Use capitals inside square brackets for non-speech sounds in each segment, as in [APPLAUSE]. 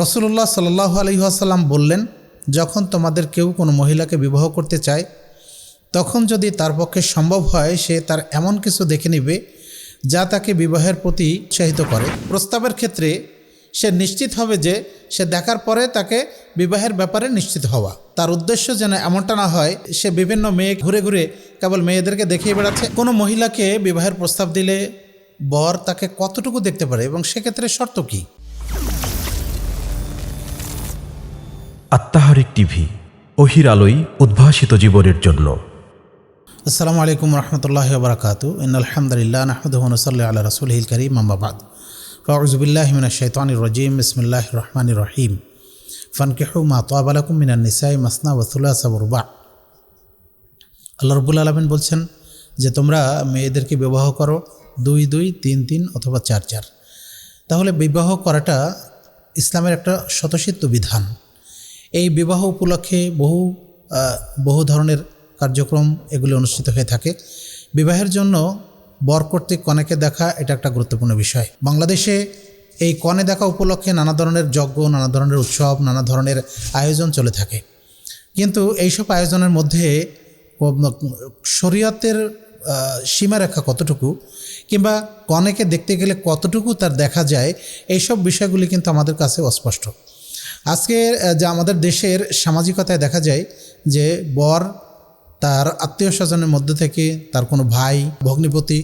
রসুল্লাহ সাল্লাহ আলহিহাসাল্লাম বললেন, যখন তোমাদের কেউ কোনো মহিলাকে বিবাহ করতে চায়, তখন যদি তার পক্ষে সম্ভব হয়, সে তার এমন কিছু দেখে নেবে, যা তাকে বিবাহের প্রতি উৎসাহিত করে। প্রস্তাবের ক্ষেত্রে সে নিশ্চিত হবে যে সে দেখার পরে তাকে বিবাহের ব্যাপারে নিশ্চিত হওয়া। তার উদ্দেশ্য যেন এমনটা না হয়, সে বিভিন্ন মেয়ে ঘুরে ঘুরে কেবল মেয়েদেরকে দেখিয়ে বেড়াচ্ছে। কোনো মহিলাকে বিবাহের প্রস্তাব দিলে বর তাকে কতটুকু দেখতে পারে এবং সেক্ষেত্রে শর্ত কী? আত্মাহারিক টিভি, অহির আলোই উদ্ভাসিত জীবনের জন্য। আসসালামু আলাইকুম রহমতুল্লাহ বরকাত আলহামদুলিল্লাহ নাহমদুন সাল্লাহ আল্লাহ রসুল হিল করিম আম্মাবাদ ফাউজুবিল্লাহ মিনা শৈতান রজিম। ইসমিল্লাহ রহমান রহিম। ফানকেহু মা তোয়াবালাকুম মিনান নিসাই মাসনা ওসুল্লাহ সাবরবা আল্লাহ রবুল আলমিন বলছেন যে, তোমরা মেয়েদেরকে বিবাহ করো দুই দুই, তিন তিন অথবা চার চার। তাহলে বিবাহ করাটা ইসলামের একটা স্বতঃসিদ্ধ বিধান। এই বিবাহ উপলক্ষে বহু বহু ধরনের কার্যক্রম এগুলি অনুষ্ঠিত হয়ে থাকে। বিবাহের জন্য বর কর্তৃক কনেকে দেখা, এটা একটা গুরুত্বপূর্ণ বিষয়। বাংলাদেশে এই কনে দেখা উপলক্ষে নানা ধরনের যজ্ঞ, নানা ধরনের উৎসব, নানা ধরনের আয়োজন চলে থাকে। কিন্তু এইসব আয়োজনের মধ্যে শরীয়তের সীমারেখা কতটুকু কিংবা কনেকে দেখতে গেলে কতটুকু তার দেখা যায়, এইসব বিষয়গুলি কিন্তু আমাদের কাছে অস্পষ্ট। আজকে আহ, যে আমাদের দেশের সামাজিকতায় দেখা যায় যে বর তার আত্মীয় স্বজনের মধ্যে থেকে তার কোনো ভাই ভগ্নিপতি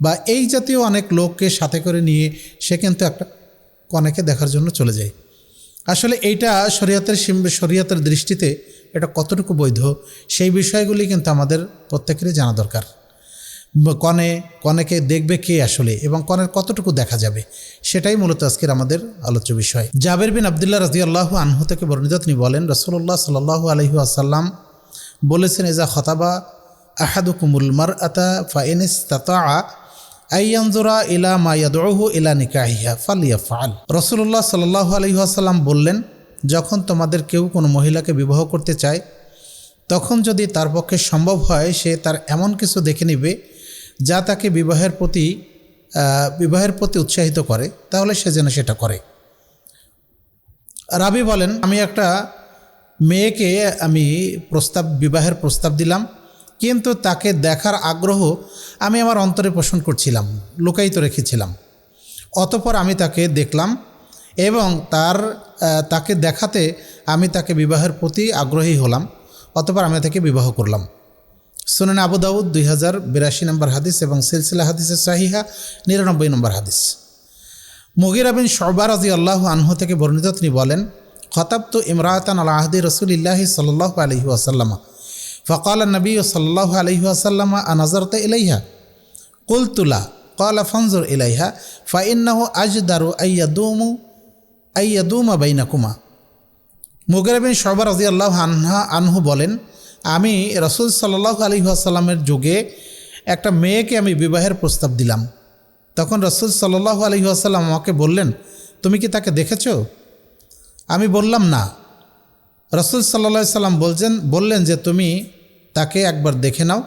বা এই জাতীয় অনেক লোককে সাথে করে নিয়ে সে কিন্তু একটা কনেকে দেখার জন্য চলে যায়। আসলে এইটা শরীয়তের শরীয়তের দৃষ্টিতে এটা কতটুকু বৈধ সেই বিষয়গুলি কিন্তু আমাদের প্রত্যেকেরই জানা দরকার। কনে, কনেকে দেখবে কে আসলে এবং কনের কতটুকু দেখা যাবে, সেটাই মূলত আজকের আমাদের আলোচ্য বিষয়। জাবের বিন আবদুল্লাহ রাজি আল্লাহ আনহু থেকে বর্ণিত তিনি বলেন রসুল্লাহ সাল্লাহ আলহি আসাল্লাম বলেছেন এজা খতাবা আহাদুকুমুল মার আতা ফাইনিস আইয়ানজোরা ইলা মায়াদহু ইলা নিকাহিয়া ফালিয়া ফাল রসুল্লাহ সাল্লাহ আলহিহাসাল্লাম বললেন, যখন তোমাদের কেউ কোনো মহিলাকে বিবাহ করতে চায়, তখন যদি তার পক্ষে সম্ভব হয়, সে তার এমন কিছু দেখে নেবে যা তাকে বিবাহের প্রতি বিবাহের প্রতি উৎসাহিত করে, তাহলে সে যেন সেটা করে। রাবি বলেন, আমি একটা মেয়েকে আমি প্রস্তাব, বিবাহের প্রস্তাব দিলাম, কিন্তু তাকে দেখার আগ্রহ আমি আমার অন্তরে পোষণ করছিলাম, লুকায়িত রেখেছিলাম। অতপর আমি তাকে দেখলাম এবং তার তাকে দেখাতে আমি তাকে বিবাহের প্রতি আগ্রহী হলাম, অতপর আমি তাকে বিবাহ করলাম। সুনান আবু দাউদ দুই হাজার বিরাশি নম্বর হাদিস এবং সিলসিলা হাদিসের সাহিহা নিরানব্বই নম্বর হাদিস। মুগিরা বিন শবাৰ আজি আল্লাহ আনহু থেকে বর্ণিত তিনি বলেন, খতাবতু ইমরাতান আল আহদি রসুলিল্লাহি সাল্লাহ আলহি আসাল্লাম ফকাল নবী ও সাল্লাহ আলহি আসাল্লামা আনাজরত ইলাইহা? কুলতুলা কল ফনজুর ইলাইহা। আজ দারু আইয়াদুমু আইয়াদুমা বাইনাকুমা। মুগিরা বিন শবাৰ আজি আল্লাহ আনহা, আনহু বলেন আমি রসুল সাল্লাহ আলী আসাল্লামের যুগে একটা মেয়েকে আমি বিবাহের প্রস্তাব দিলাম। তখন রসুল সাল্লাহ আলী আসাল্লাম আমাকে বললেন, তুমি কি তাকে দেখেছ? আমি বললাম, না। রসুল সাল্লা সাল্লাম বলছেন, বললেন যে, তুমি তাকে একবার দেখে নাও,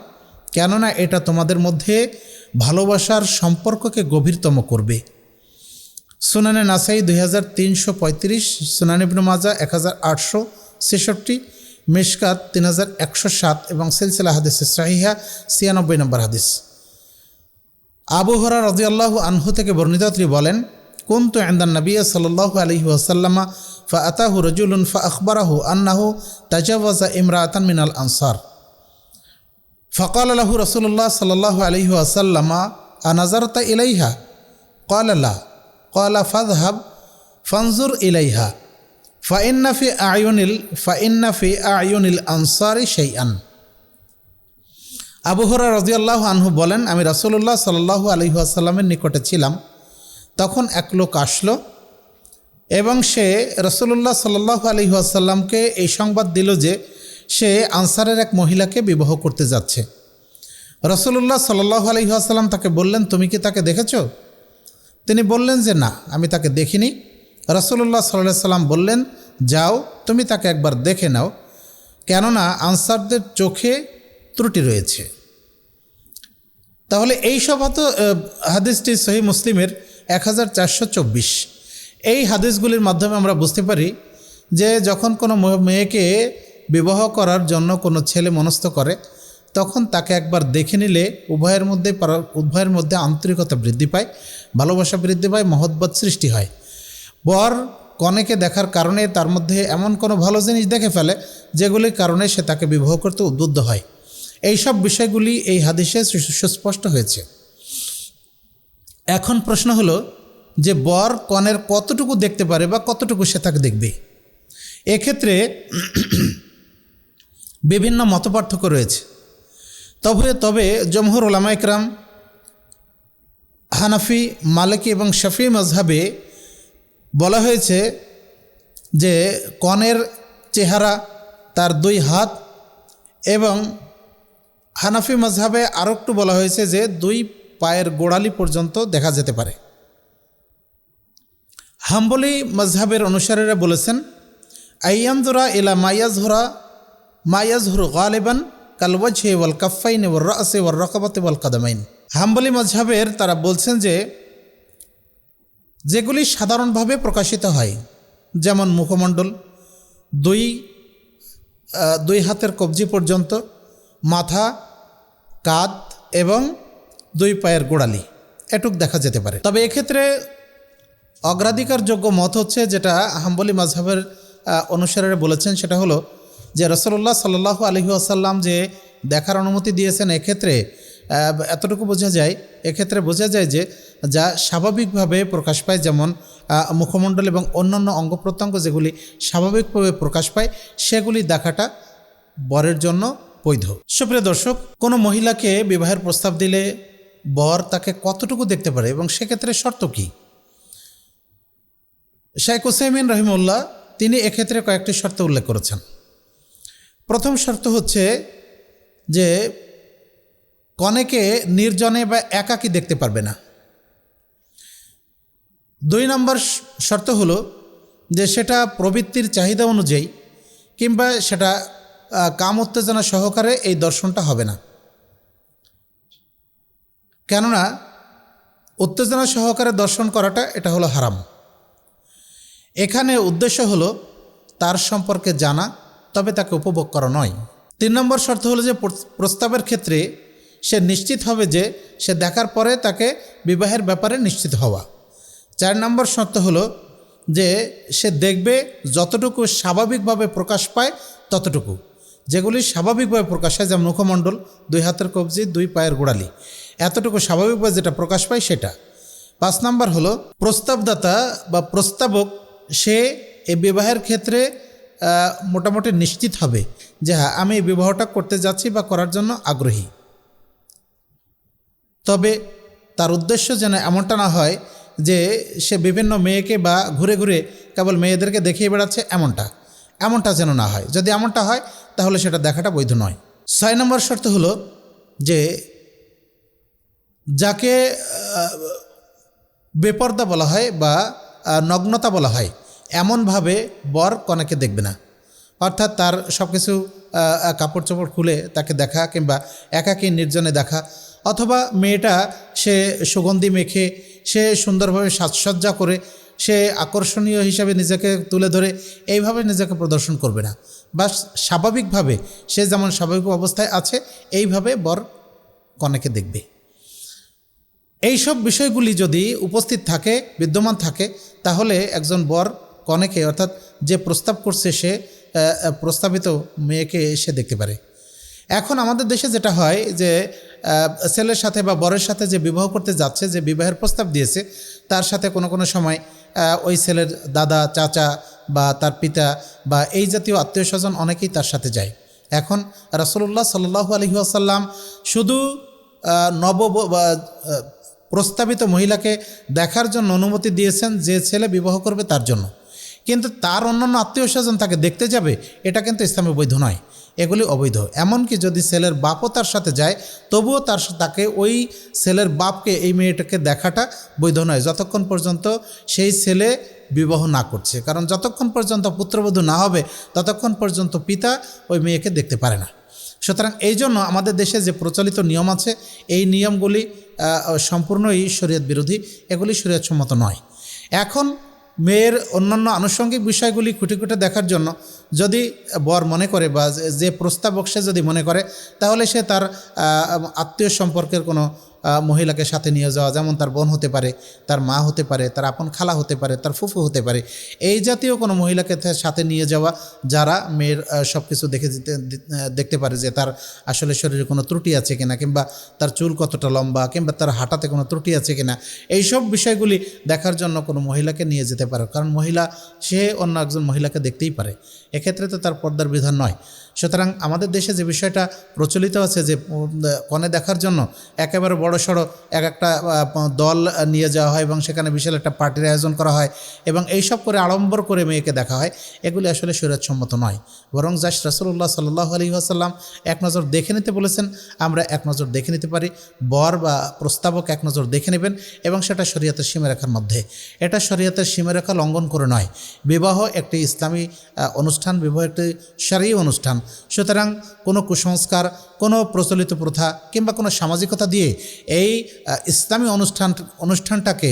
কেননা এটা তোমাদের মধ্যে ভালোবাসার সম্পর্ককে গভীরতম করবে। সুনানে নাসাই দুই হাজার তিনশো পঁয়ত্রিশ, সুনানি ইবনু মাজা এক হাজার আটশো ছেষট্টি মিশকাত তিন হাজার একশো সাত এবং সিলসিলা হাদিসে সাহিহা ছিয়ানব্বই নম্বর হাদিস। আবু হরা আনহু থেকে বর্ণিত তিনি বলেন তো এন্দান নবিয়া সাল্লাহ আলহি আসাল্লামা ফা আতাহু রজুলুন ফা আকবরাহু আন্নাহু তাজাওয়াজা ইমরাতান মিনাল আনসার। ফকাল আলাহু রসুল্লাহ সাল্লাহু আলহি ওয়াসাল্লামা, আনাজারতা ইলাইহা? কলালা কলা ফাদহাব ফানজুর ইলাইহা। ফাইনাফি আয়নিল ফাইন্নাফি আয়নিল আনসারি সেই আন আবুহরা রজিয়াল্লাহ আনহু বলেন, আমি রাসুল্লাহ সাল্লাহ আলহি আসাল্লামের নিকটে ছিলাম। তখন এক লোক আসলো এবং সে রসুল্লাহ সাল্লাহ আলহি আসাল্লামকে এই সংবাদ দিল যে সে আনসারের এক মহিলাকে বিবাহ করতে যাচ্ছে। রসুল্লাহ সাল্লাহ আলহি আসাল্লাম তাকে বললেন, তুমি কি তাকে দেখেছ? তিনি বললেন যে, না, আমি তাকে দেখিনি। রসুল্লাহ সাল্লাহ সাল্লাম বললেন, যাও, তুমি তাকে একবার দেখে নাও। কেননা আনসারদের চোখে ত্রুটি রয়েছে। তাহলে এই সব হতো হাদিসটি সহি মুসলিমের এক হাজার চারশো চব্বিশ। এই হাদিসগুলির মাধ্যমে আমরা বুঝতে পারি যে যখন কোনো মেয়েকে বিবাহ করার জন্য কোনো ছেলে মনস্থ করে, তখন তাকে একবার দেখে নিলে উভয়ের মধ্যে উভয়ের মধ্যে আন্তরিকতা বৃদ্ধি পায়, ভালোবাসা বৃদ্ধি পায়, মহব্বত সৃষ্টি হয়। বর কনেকে দেখার কারণে তার মধ্যে এমন কোনো ভালো জিনিস দেখে ফেলে, যেগুলির কারণে সে তাকে বিবাহ করতে উদ্বুদ্ধ হয়। এই সব বিষয়গুলি এই হাদিসে সুস্পষ্ট হয়েছে। এখন প্রশ্ন হলো যে বর কনের কতটুকু দেখতে পারে বা কতটুকু সে তাকে দেখবে? এক্ষেত্রে [CLEARS THROAT] বিভিন্ন মতপার্থক্য রয়েছে। তবে তবে জমহুর ওলামা ইকরাম হানাফি, মালিকি এবং শফি মজহাবে বলা হয়েছে যে কনের চেহারা, তার দুই হাত এবং হানাফি মজহাবে আরও একটু বলা হয়েছে যে দুই পায়ের গোড়ালি পর্যন্ত দেখা যেতে পারে। হাম্বলি মজহাবের অনুসারীরা বলেছেন আইয়ামদুরা ইলা মায়াজহরা মায়াজহর গালেবান কালওয়াজহে ওয়াল কাফাইন ওয়াল রাসে ওয়াল রকাবতে ওয়াল কাদামাইন। হাম্বলি মজহাবের তারা বলছেন যে যেগুলি সাধারণভাবে প্রকাশিত হয়, যেমন মুখমণ্ডল, দুই দুই হাতের কবজি পর্যন্ত, মাথা, কাঁধ এবং দুই পায়ের গোড়ালি। এটুক দেখা যেতে পারে। তবে এক্ষেত্রে অগ্রাধিকারযোগ্য মত হচ্ছে যেটা হাম্বলি মাঝহাবের অনুসারে বলেছেন, সেটা হলো যে রসল্লাহ সাল্লাহ আলহি আসাল্লাম যে দেখার অনুমতি দিয়েছেন, এক্ষেত্রে এতটুকু বোঝা যায়, এক্ষেত্রে বোঝা যায় যে যা স্বাভাবিকভাবে প্রকাশ পায়, যেমন মুখমণ্ডল এবং অন্যান্য অঙ্গ প্রত্যঙ্গ যেগুলি স্বাভাবিকভাবে প্রকাশ পায়, সেগুলি দেখাটা বরের জন্য বৈধ। সুপ্রিয় দর্শক, কোনো মহিলাকে বিবাহের প্রস্তাব দিলে বর তাকে কতটুকু দেখতে পারে এবং সেক্ষেত্রে শর্ত কী? শেখ হুসাইমিন রহিমউল্লাহ তিনি এক্ষেত্রে কয়েকটি শর্ত উল্লেখ করেছেন। প্রথম শর্ত হচ্ছে যে কনেকে নির্জনে বা একাকী দেখতে পারবে না। দুই নম্বর শর্ত হলো যে সেটা প্রবৃত্তির চাহিদা অনুযায়ী কিংবা সেটা কাম উত্তেজনা সহকারে এই দর্শনটা হবে না। কেননা উত্তেজনা সহকারে দর্শন করাটা এটা হলো হারাম। এখানে উদ্দেশ্য হলো তার সম্পর্কে জানা, তবে তাকে উপভোগ করা নয়। তিন নম্বর শর্ত হলো যে প্রস- প্রস্তাবের ক্ষেত্রে সে নিশ্চিত হবে যে সে দেখার পরে তাকে বিবাহের ব্যাপারে নিশ্চিত হওয়া। চার নম্বর শর্ত হলো যে সে দেখবে যতটুকু স্বাভাবিকভাবে প্রকাশ পায় ততটুকু। যেগুলি স্বাভাবিকভাবে প্রকাশ হয়, যেমন মুখমণ্ডল, দুই হাতের কবজি, দুই পায়ের গোড়ালি। এতটুকু স্বাভাবিকভাবে যেটা প্রকাশ পায় সেটা। পাঁচ নাম্বার হলো প্রস্তাবদাতা বা প্রস্তাবক, সে এই বিবাহের ক্ষেত্রে মোটামুটি নিশ্চিত হবে যে হ্যাঁ আমি এই বিবাহটা করতে যাচ্ছি বা করার জন্য আগ্রহী। তবে তার উদ্দেশ্য যেন এমনটা না হয় যে সে বিভিন্ন মেয়েকে বা ঘুরে ঘুরে কেবল মেয়েদেরকে দেখিয়ে বেড়াচ্ছে এমনটা। এমনটা যেন না হয়। যদি এমনটা হয়, তাহলে সেটা দেখাটা বৈধ নয়। ছয় নম্বর শর্ত হলো যে যাকে বেপর্দা বলা হয় বা নগ্নতা বলা হয়, এমনভাবে বর কনেকে দেখবে না। অর্থাৎ তার সব কিছু কাপড় চোপড় খুলে তাকে দেখা কিংবা একাকী নির্জনে দেখা অথবা মেয়েটা সে সুগন্ধি মেখে, সে সুন্দরভাবে সাজসজ্জা করে, সে আকর্ষণীয় হিসাবে নিজেকে তুলে ধরে, এইভাবে নিজেকে প্রদর্শন করবে না। বা স্বাভাবিকভাবে সে যেমন স্বাভাবিক অবস্থায় আছে, এইভাবে বর কনেকে দেখবে। এই সব বিষয়গুলি যদি উপস্থিত থাকে, বিদ্যমান থাকে, তাহলে একজন বর কনেকে, অর্থাৎ যে প্রস্তাব করছে সে প্রস্তাবিত মেয়েকে সে দেখতে পারে। এখন আমাদের দেশে যেটা হয় যে ছেলের সাথে বা বরের সাথে যে বিবাহ করতে যাচ্ছে, যে বিবাহের প্রস্তাব দিয়েছে, তার সাথে কোনো কোনো সময় ওই ছেলের দাদা, চাচা বা তার পিতা বা এই জাতীয় আত্মীয় স্বজন অনেকেই তার সাথে যায়। এখন রাসুল্লাহ সাল্লাহ আলহি আসাল্লাম শুধু নব প্রস্তাবিত মহিলাকে দেখার জন্য অনুমতি দিয়েছেন যে ছেলে বিবাহ করবে তার জন্য। কিন্তু তার অন্যান্য আত্মীয় স্বজন তাকে দেখতে যাবে, এটা কিন্তু ইসলামে বৈধ নয়। এগুলি অবৈধ। এমনকি যদি ছেলের বাপও তার সাথে যায়, তবুও তার তাকে ওই ছেলের বাপকে, এই মেয়েটাকে দেখাটা বৈধ নয়। যতক্ষণ পর্যন্ত সেই ছেলে বিবাহ না করছে। কারণ যতক্ষণ পর্যন্ত পুত্রবধূ না হবে, ততক্ষণ পর্যন্ত পিতা ওই মেয়েকে দেখতে পারে না। সুতরাং এই জন্য আমাদের দেশে যে প্রচলিত নিয়ম আছে, এই নিয়মগুলি সম্পূর্ণই শরীয়ত বিরোধী। এগুলি শরীয়ত সম্মত নয়। এখন মেয়ের অন্যান্য আনুষঙ্গিক বিষয়গুলি খুঁটে খুঁটে দেখার জন্য যদি বর মনে করে বা যে- প্রস্তাবক সে যদি মনে করে, তাহলে সে তার আত্মীয় সম্পর্কের কোনো মহিলাকে সাথে নিয়ে যাওয়া, যেমন তার বোন হতে পারে, তার মা হতে পারে, তার আপন খালা হতে পারে, তার ফুফু হতে পারে, এই জাতীয় কোনো মহিলাকে সাথে নিয়ে যাওয়া যারা মেয়ের সব কিছু দেখে দেখতে পারে যে তার আসলে শরীরে কোনো ত্রুটি আছে কিনা, কিংবা তার চুল কতটা লম্বা, কিংবা তার হাঁটাতে কোনো ত্রুটি আছে কিনা, এইসব বিষয়গুলি দেখার জন্য কোনো মহিলাকে নিয়ে যেতে পারে, কারণ মহিলা, সে অন্য একজন মহিলাকে দেখতেই পারে। এক্ষেত্রে তো তার পর্দার বিধান নয়। সুতরাং আমাদের দেশে যে বিষয়টা প্রচলিত আছে যে কনে দেখার জন্য একেবারে বড় সড়ো এক একটা দল নিয়ে যাওয়া হয় এবং সেখানে বিশাল একটা পার্টির আয়োজন করা হয় এবং এইসব করে আড়ম্বর করে মেয়েকে দেখা হয়, এগুলি আসলে সম্মত নয়। বরং জাস রাসুল্লাহ সাল্লাহ আলী আসাল্লাম এক নজর দেখে নিতে বলেছেন, আমরা এক নজর দেখে নিতে পারি, বর বা প্রস্তাবক এক নজর দেখে নেবেন এবং সেটা শরীয়তের সীমারেখার মধ্যে। এটা শরীয়তের সীমারেখা লঙ্ঘন করে নয়। বিবাহ একটি ইসলামী অনুষ্ঠান, বিবাহ একটি সারি অনুষ্ঠান। সুতরাং কোনো কুসংস্কার, কোনো প্রচলিত প্রথা কিংবা কোনো সামাজিকতা দিয়ে এই ইসলামী অনুষ্ঠান, অনুষ্ঠানটাকে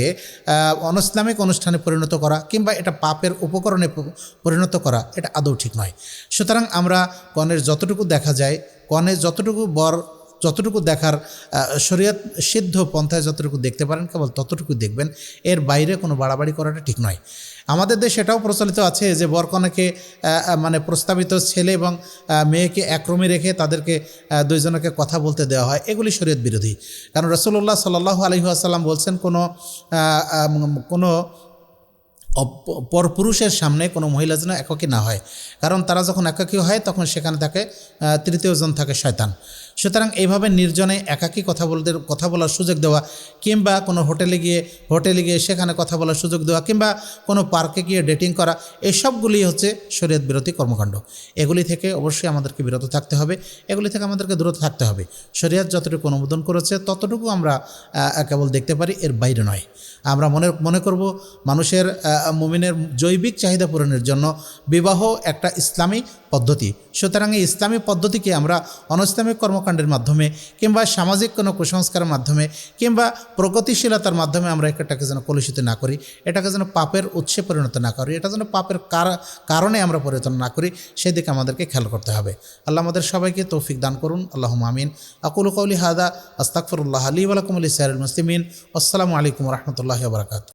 অনইসলামিক অনুষ্ঠানে পরিণত করা কিংবা এটা পাপের উপকরণে পরিণত করা, এটা আদৌ ঠিক নয়। সুতরাং আমরা কনের যতটুকু দেখা যায়, কনের যতটুকু বর, যতটুকু দেখার শরীয়ত সিদ্ধ পন্থায় যতটুকু দেখতে পারেন, কেবল ততটুকু দেখবেন। এর বাইরে কোনো বাড়াবাড়ি করাটা ঠিক নয়। আমাদের দেশে এটাও প্রচলিত আছে যে বরকনেকে মানে প্রস্তাবিত ছেলে এবং মেয়েকে একরমে রেখে তাদেরকে দুইজনকে কথা বলতে দেওয়া হয়। এগুলি শরীয়ত বিরোধী। কারণ রসুল্লাহ সাল্লাহ আলহি আসাল্লাম বলছেন, কোনো কোনো পরপুরুষের সামনে কোনো মহিলা যেন একাকী না হয়। কারণ তারা যখন একাকী হয়, তখন সেখানে থাকে তৃতীয়জন থাকে শয়তান। সুতরাং এইভাবে নির্জনে একাকী কথা বলতে কথা বলার সুযোগ দেওয়া কিংবা কোনো হোটেলে গিয়ে হোটেলে গিয়ে সেখানে কথা বলার সুযোগ দেওয়া কিংবা কোনো পার্কে গিয়ে ডেটিং করা এসবগুলি হচ্ছে শরীয়ত বিরোধী কর্মকাণ্ড। এগুলি থেকে অবশ্যই আমাদেরকে বিরত থাকতে হবে, এগুলি থেকে আমাদেরকে দূরত থাকতে হবে। শরীয়ত যতটুকু অনুমোদন করেছে, ততটুকু আমরা কেবল দেখতে পারি, এর বাইরে নয়। আমরা মনে মনে করব মানুষের মুমিনের জৈবিক চাহিদা পূরণের জন্য বিবাহ একটা ইসলামী পদ্ধতি। সুতরাং এই ইসলামী পদ্ধতিকে আমরা অনইসলামিক কর্মকাণ্ডের মাধ্যমে কিংবা সামাজিক কোনো কুসংস্কারের মাধ্যমে কিংবা প্রগতিশীলতার মাধ্যমে আমরা এটাকে যেন কলুষিত না করি, এটাকে যেন পাপের উৎসে পরিণত না করি, এটা যেন পাপের কার- কারণে আমরা পরিণত না করি সেদিকে আমাদেরকে খেয়াল করতে হবে। আল্লাহ আমাদের সবাইকে তৌফিক দান করুন। আল্লাহ আমিন। আকুল কৌলি হাদা আস্তাকফরুল্লাহ আলী ওয়ালাকুম আলী সাইরুল মুসলিমিন। আসসালামু আলাইকুম রহমতুল্লাহ বারকাত